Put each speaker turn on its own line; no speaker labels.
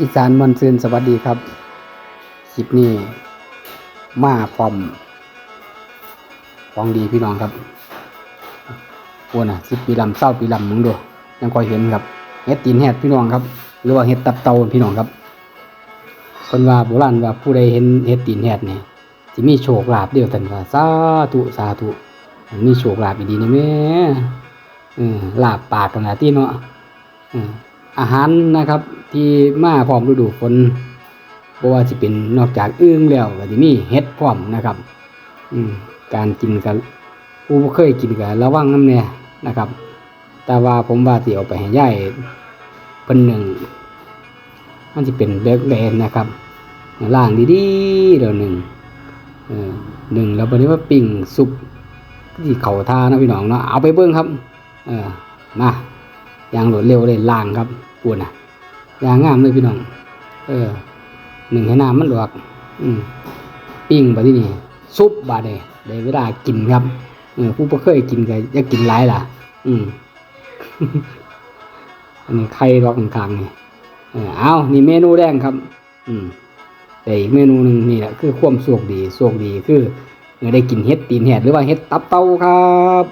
อีสานมันซืนสวัสดีครับ คลิปนี้ มาพร้อมของดีพี่น้องครับโอ้น่ะสิบปีลำเศร้าปีลำมึงดูยังคอยเห็นครับเฮ็ดตีนแฮดพี่น้องครับ หรือว่าเฮ็ดตับเตาพี่น้องครับคนว่าโบราณว่าผู้ใดเห็นเฮ็ดตีนแฮดเนี่ยสิมีโชคลาภเดียวกันว่าสาธุสาธุมีโชคลาภอีดีนี่แม่ลาบปากกันนะที่เนาะ อาหารนะครับ ที่มาพร้อมฤดูฝนเพราะว่าจะเป็นนอกจากอึ้งแล้วก็จะมีเห็ดพร้อมนะครับ อืมการกินกันผู้บ่เคยกินกันระวังน้ำเนี่ยนะครับ แต่ว่าผมว่าที่เอาไปให้ย่ายเพิ่นหนึ่งมันจะเป็นเบกแดนนะครับล่างดีๆเดี๋ยวหนึ่งเออหนึ่งแล้ววันนี้ว่าปิ้งสุกที่เขาทานะพี่น้องเนาะเอาไปเบิ้งครับ เออมา ยางรวดเร็วเลยล่างครับปวดน่ะยางงามเลยพี่น้อง เออหนึ่งให้น้ำมันหลวก อืมปิ้งไปที่นี่ซุปบาดเดได้เวลากินครับเออผู้บ่เคยกินก็อยากกินหลายล่ะ อืมอันนี้ไข่รอกกลางๆนี่เออเอานี่เมนูแดงครับ อืมแต่อีกเมนูหนึ่งนี่แหละคือความโชคดีโชคดีคือเออได้กินเห็ดตีนแหดหรือว่าเห็ดตับเต้าครับ